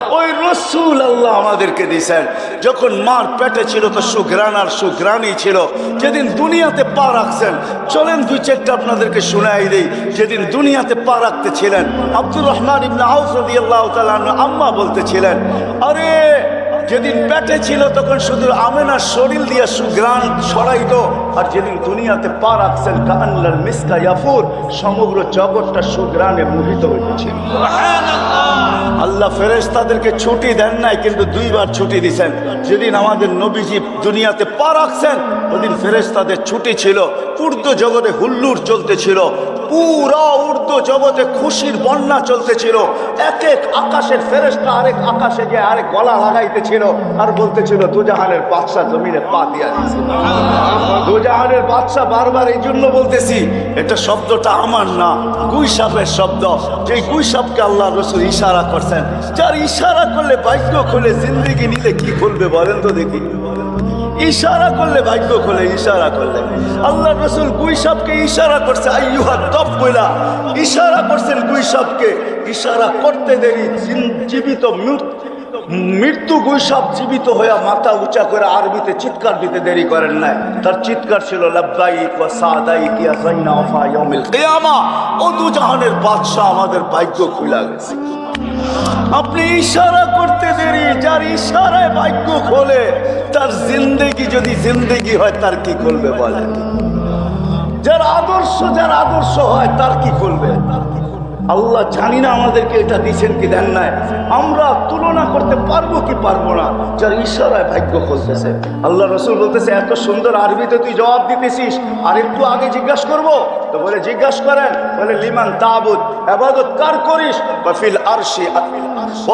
ওই রসুল আল্লাহ আমাদেরকে দিয়েছেন। যখন মার পেটে ছিল তো সুগ্রান আর সুগ্রানই ছিল। যেদিন দুনিয়াতে পা রাখছেন, চলেন দুই চারটা আপনাদেরকে শোনাই দিই। যেদিন দুনিয়াতে পা রাখতে ছিলেন আব্দুর রহমান ইবনে তাআলা আনহু আম্মা বলতেছিলেন, আরে, যেদিন পেটে ছিল তখন শুধু আমেনার শরীর দিয়ে সুগ্রান ছড়াইতো, আর যেদিন দুনিয়াতে পা রাখছেন কান্নার মিসকা ইয়াফুর, সমগ্র জগৎটা সুগ্রানে মোহিত হইতেছিল। আল্লাহ ফেরেশতাদেরকে ছুটি দেন নাই, কিন্তু দুইবার ছুটি দিছেন। যেদিন আমাদের নবীজি দুনিয়াতে পা রাখছেন, ওদিন ফেরেশতাদের ছুটি ছিল। উর্দু জগতে হুল্লুর চলতেছিল। পুরো উর্দু জগতে খুশির বন্যা চলতেছিল। এক এক আকাশের ফেরেশতা আরেক আকাশে গিয়ে আরেক গলা লাগাইতেছিল আর বলতেছিল দুজাহানের বাদশা জমিনে পা দিয়া দিয়েছে। দুজাহানের বাদশা বারবার এই জন্য বলতেছি, এটা শব্দটা আমার না গুই সাপের শব্দ। যে গুই সাপকে আল্লাহ রসুল ইশারা করছেন, যার ইশারা করলে ভাগ্য খুলে জিন্দিগি নিলে কি খুলবে বলেন তো দেখি। ইশারা করলে ভাগ্য খোলে, ইশারা করলে। আল্লাহ রসুল গুই সাপকে ইশারা করছে, আইয়ুহা তপ বইলা ইশারা করছেন গুই সাপকে ইশারা করতে দেরি জীবিত মৃত- মৃত্যু গুইসাপ জীবিত হইয়া মাথা উঁচা করে আরবিতে চিৎকার দিতে দেরি করেন নাই। তার চিৎকার ছিল, লাব্বাইক ওয়া সাদাইক ইয়া যাইনা ওয়া কিয়ামা। ও দুজাহানের বাদশা আমাদের ভাগ্য খুলা গেছে। আপনি ইশারা করতে দেরি, যার ইশারায় ভাগ্য খোলে, তার জিন্দেগি যদি জিন্দেগি হয়, তার কি করবে বলেন? যার আদর্শ যার আদর্শ হয়, তার কি করবে আল্লাহ জানি না আমাদেরকে এটা দিচ্ছেন কি দেন নাই। আমরা তুলনা করতে পারব কি পারব না, যার ঈশ্বরায় ভাগ্য খুলতেছে আল্লাহ রসুল বলতেছে, এত সুন্দর আরবিতে তুই জবাব দিতেছিস, আর একটু আগে জিজ্ঞাসা করব? তো বলে জিজ্ঞাসা করেন, বলে, লিমান তাবুদ, আবাদত কার করিস? বফিল আরশি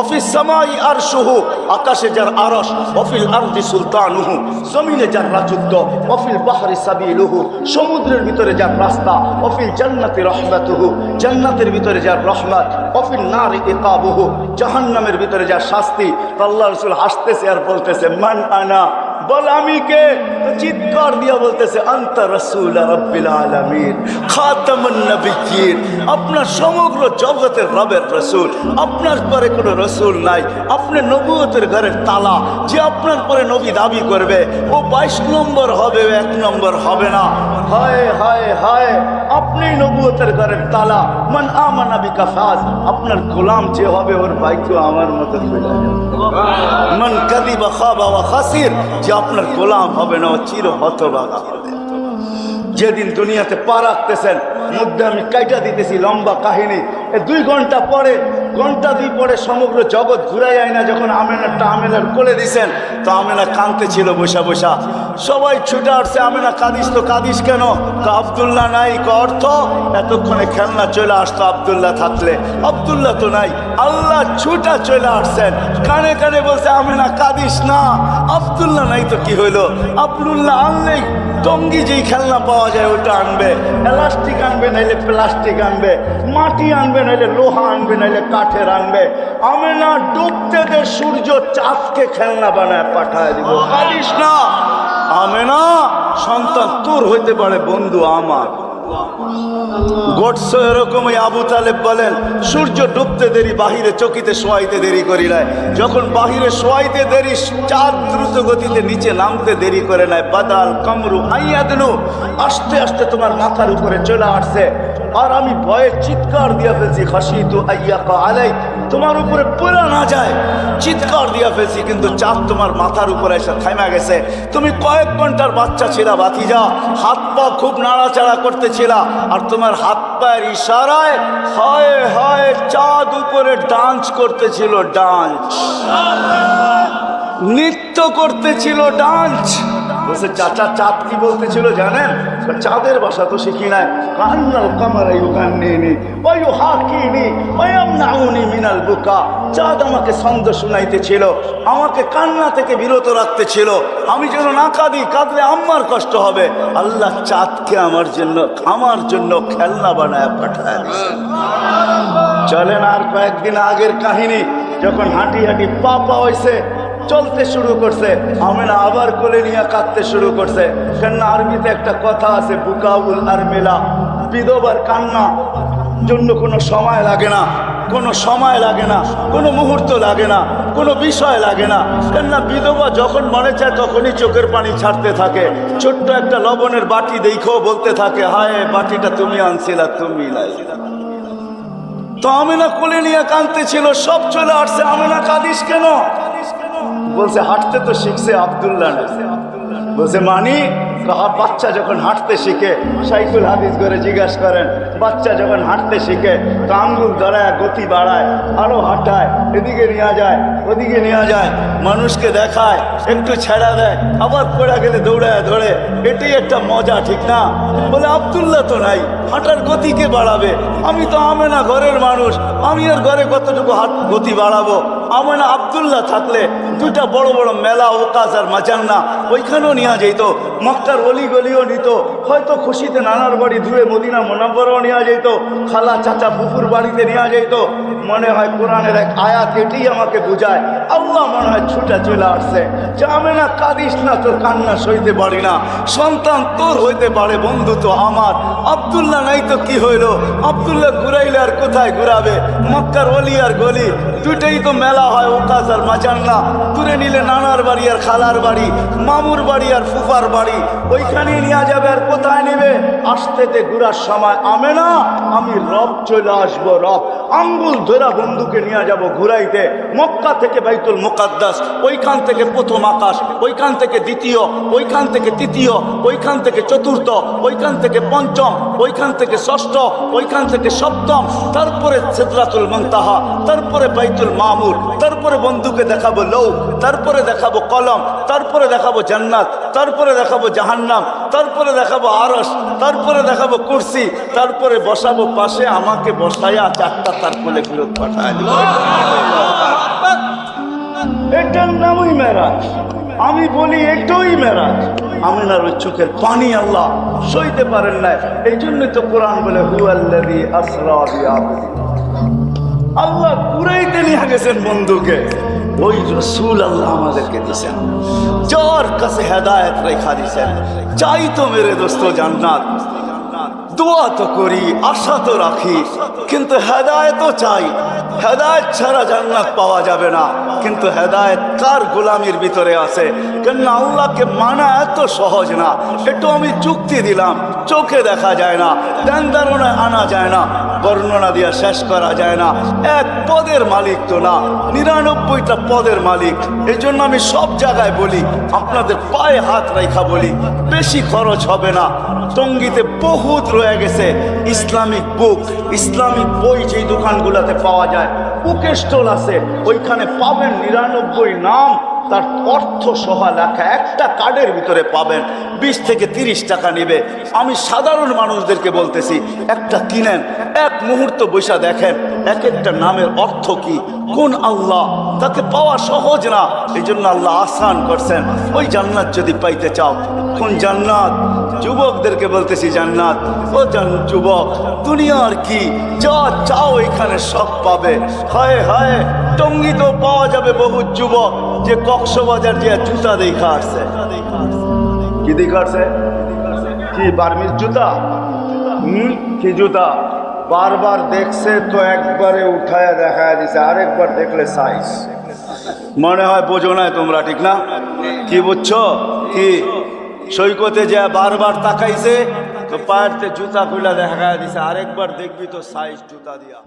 অফিস সামাই আরশুহু, আকাশে যার আরশ অফিল আরদি সুলতানুহু, জমিনে যার রাজত্ব অফিল বাহরি সাবিলুহু, সমুদ্রের ভিতরে যার রাস্তা অফিল জান্নাতি রহমাতুহু, জান্নাতের ভিতরে যার রহমত অফিল নার ইকাবুহু, জাহান্নামের ভিতরে যার শাস্তি। আল্লাহ রসুল হাসতেছে আর বলতেছে, মান আনা বল, আমি কে? চিৎকার দিয়া বলতেছে, আন্ত রসুল রব্বিল আলমিন, খাতামুন নবিয়্যিন। আপনার সমগ্র জগতের রবের রসুল, আপনার পরে কোনো রসুল নাই। আপনি নবুয়তের ঘরের তালা, যে আপনার পরে নবী দাবি করবে, ও বাইশ নম্বর হবে, এক নম্বর হবে না। ঘরের তালা। আপনার গোলাম যে হবে, ওর আমার যে আপনার গোলাম হবে না, ও চির হতবাগা যেদিন দুনিয়াতে পা রাখতেছেন মধ্যে আমি কাইটা দিতেছি লম্বা কাহিনী। দুই ঘণ্টা পরে, ঘণ্টা দুই পরে সমগ্র জগৎ ঘুরাই আয় না, যখন আমেনারটা আমেনার কোলে দিছেন, তো আমেনা কাঁদতে ছিল বসা বসা। সবাই ছুটে আসছে আমি না কাঁদিস তো, কাঁদিস কেন? আবদুল্লাহ নাই অর্থ? এতক্ষণে খেলনা চলে আসতো আবদুল্লাহ থাকলে। আবদুল্লাহ তো নাই, আল্লাহ ছুটা চলে আসছেন। কানে কানে বলছে আমি না কাঁদিস না। আবদুল্লাহ নাই তো কি হইল? আবদুল্লাহ আনলেই টঙ্গি যেই খেলনা পাওয়া যায়, ওটা আনবে। এলাস্টিক আনবে, নাইলে প্লাস্টিক আনবে। মাটি আনবে, নাইলে লোহা আনবে, নাইলে কাঠের আনবে। আমি না ডুবতে দে, সূর্য চাঁদকে খেলনা বানায় পাঠায় দিব পারিস না। আমি না সন্তান তোর হইতে পারে বন্ধু আমার। গোটসো এরকম ওই আবু তালেব বলেন, সূর্য ডুবতে দেরি, বাহিরে চকিতে শোয়াইতে দেরি করি নাই। যখন বাহিরে শোয়াইতে দেরি, চাঁদ দ্রুত গতিতে নিচে নামতে দেরি করে নাই। বাদাল কামরু আইয়া দিনু আস্তে আস্তে তোমার মাথার উপরে চলে আসছে। আর আমি ভয়ে চিৎকার দিয়া ফেলছি খাসি তু আলাই, তোমার উপরে পড়ে না যায়। চিৎকার দিয়া ফেলছি, কিন্তু চাঁদ তোমার মাথার উপরে এসে থাইমা গেছে। তুমি কয়েক ঘণ্টার বাচ্চা ছিলা বাতিজা হাত পা খুব নাড়াচাড়া করতেছিলা, আর তোমার হাত পায়ের ইশারায় হয় হয় চাঁদ উপরে ডান্স করতেছিল, ডান্স। নৃত্য করতেছিল, ডান্স। বলছে, চাচা, চাঁদ কি বলতেছিল জানেন? চাঁদের ভাষা তো শিখি নাই। কান্নাল কামার ইউকান্নিনি ওয়ু হাকিনি ওয়াম নাউনি মিনাল বুকা। চাঁদ আমাকে ছন্দ শুনাইতেছিল, আমাকে কান্না থেকে বিরত রাখতেছিল। আমি যেন না কাঁদি, কাঁদলে আমার কষ্ট হবে। আল্লাহ চাঁদকে আমার জন্য আমার জন্য খেলনা বানায় পাঠায় চলেন আর কয়েকদিন আগের কাহিনী, যখন হাঁটি হাঁটি পা পা হয়েছে চলতে শুরু করছে। আমেনা আবার কোলে নিয়ে কাঁদতে শুরু করছে। কেননা আরবিতে একটা কথা আছে, বুকাউল আর মেলা বিধবার কান্না। জন্য কোনো সময় লাগে না, কোনো সময় লাগে না, কোনো মুহূর্ত লাগে না, কোনো বিষয় লাগে না। কেননা বিধবা যখন মনে চায় তখনই চোখের পানি ছাড়তে থাকে। ছোট্ট একটা লবণের বাটি দেখো বলতে থাকে, হায়, বাটিটা তুমি আনছিলা, তুমি নাই তো আমেনা কোলে নিয়ে কাঁদতে ছিল সব চলে আসছে। আমেনা কাঁদিস কেন? বলছে, হাঁটতে তো শিখছে আবদুল্লাহ বলছে, মানি? বাচ্চা যখন হাঁটতে শিখে সাইকুল হাদিস করে জিজ্ঞাসা করেন, বাচ্চা যখন হাঁটতে শিখে, তো আঙ্গুল ধরায়, গতি বাড়ায় আরও হাঁটায়, এদিকে নেওয়া যায়, ওদিকে নেওয়া যায়, মানুষকে দেখায়, একটু ছেড়া দেয়, আবার পড়ে গেলে দৌড়ায়, ধরে। এটাই একটা মজা, ঠিক না? বলে, আবদুল্লাহ তো নাই, হাঁটার গতিকে বাড়াবে? আমি তো আমে না ঘরের মানুষ, আমি আর ঘরে কতটুকু হাট, গতি বাড়াবো? আমে না আবদুল্লাহ থাকলে দুইটা বড় বড় মেলা, ওকাজ আর মাচান্না ওইখানেও নেওয়া যেত মক্কার অলি গলিও নিত। হয়তো খুশিতে নানার বাড়ি ধুয়ে মদিনা মোনাম্বরও নেওয়া যেত খালা চাচা পুকুর বাড়িতে নেওয়া যেত মনে হয় কোরআনের এক আয়াত এটাই আমাকে বুঝায়। আল্লাহ মনে হয় ছুটা চলে আসছে। যে আমি না কাঁদিস না, তোর কান্না সইতে পারি না। সন্তান তোর হইতে পারে, বন্ধু তো আমার। আবদুল্লাহ নাই তো কি হইল? আবদুল্লাহ ঘুরাইলে আর কোথায় ঘুরাবে? মক্কার অলি আর গলি, দুইটাই তো মেলা হয়, ওকাজ আর মাচান্না দূরে নিলে নানার বাড়ি আর খালার বাড়ি মামুর বাড়ি আর ফুফার বাড়ি। ওইখানেই নিয়ে যাবে আর কোথায় নেবে? আসতেতে ঘুরার সময় আমে না, আমি রব চলে আসব, রব। আঙ্গুল ধরা বন্ধুকে নিয়ে যাব ঘুরাইতে। মক্কা থেকে বাইতুল মুকাদ্দাস, ওইখান থেকে প্রথম আকাশ, ওইখান থেকে দ্বিতীয়, ওইখান থেকে তৃতীয়, ওইখান থেকে চতুর্থ, ওইখান থেকে পঞ্চম, ওইখান থেকে ষষ্ঠ, ওইখান থেকে সপ্তম, তারপরে সিদরাতুল মুনতাহা, তারপরে বাইতুল মামুর, তারপরে বন্ধুকে দেখাবো লৌ তারপরে দেখাবো কলম, তারপরে দেখাবো জান্নাত, তারপরে দেখাবো জাহান্নাম। তারপরে দেখাবো আরস তারপরে দেখাবো কুরসি, তারপরে বসাবো পাশে আমাকে বসাইয়া চারটা তার কোলে ফেরত পাঠায় এটার নামই মেরাজ। আমি বলি এটাই মেরাজ। আমিনার ওই চোখের পানি আল্লাহ সইতে পারেন না এই জন্যই তো কোরআন বলে হু আল্লাদি আসরা আল্লাহ কুরাইতে নিয়ে গেছেন বন্ধুকে। ওই রসুল আল্লাহ আমাদেরকে দিছেন। যার কাছে হেদায়ত রেখা দিছেন চাই তো মেরে দোস্ত জান্নাত। দোয়া তো করি, আশা তো রাখি, কিন্তু হেদায়তও চাই। হেদায়ত ছাড়া জান্নাত পাওয়া যাবে না। কিন্তু হেদায়ত কার গোলামির ভিতরে আছে? কেন আল্লাহকে মানা এত সহজ না। একটু আমি যুক্তি দিলাম, চোখে দেখা যায় না ধারণায় আনা যায় না। বর্ণনা দিয়া শেষ করা যায় না। এক পদের মালিক তো না, নিরানব্বইটা পদের মালিক। এই জন্য আমি সব জায়গায় বলি, আপনাদের পায়ে হাত রেখা বলি, বেশি খরচ হবে না। টঙ্গিতে বহুত রয়ে গেছে ইসলামিক বুক। ইসলামিক বই যেই দোকানগুলোতে পাওয়া যায় বুক স্টল আছে, ওইখানে পাবেন নিরানব্বই নাম তার অর্থ সহ লেখা একটা কার্ডের ভিতরে পাবেন বিশ থেকে তিরিশ টাকা নেবে। আমি সাধারণ মানুষদেরকে বলতেছি, একটা কিনেন, এক মুহূর্ত বৈশা দেখেন, এক একটা নামের অর্থ কি? কোন আল্লাহ? তাকে পাওয়া সহজ না। এই জন্য আল্লাহ আসান করছেন। ওই জান্নাত যদি পাইতে চাও, কোন জান্নাত? যুবকদেরকে বলতেছি, জান্নাত। ও জান, যুবক, দুনিয়ার কি? যা চাও এখানে সব পাবে। হায় হায় টঙ্গিতেও পাওয়া যাবে বহু যুবক। যে কক্সবাজার যে জুতা দেখা আসছে। কি দেখা আসছে? কি, বার্মিজ জুতা? কি জুতা? বারবার দেখছে তো একবারে উঠায় দেখায় দিছে, আরেকবার দেখলে সাইজ মনে হয় বোঝো নাই তোমরা, ঠিক না? কি বুঝছ? কি? সৈকতে যে বারবার তাকাইছে, তো পায়ের জুতা খুলে দেখা দিছে, আরেকবার দেখবি তো সাইজ জুতা দিয়া।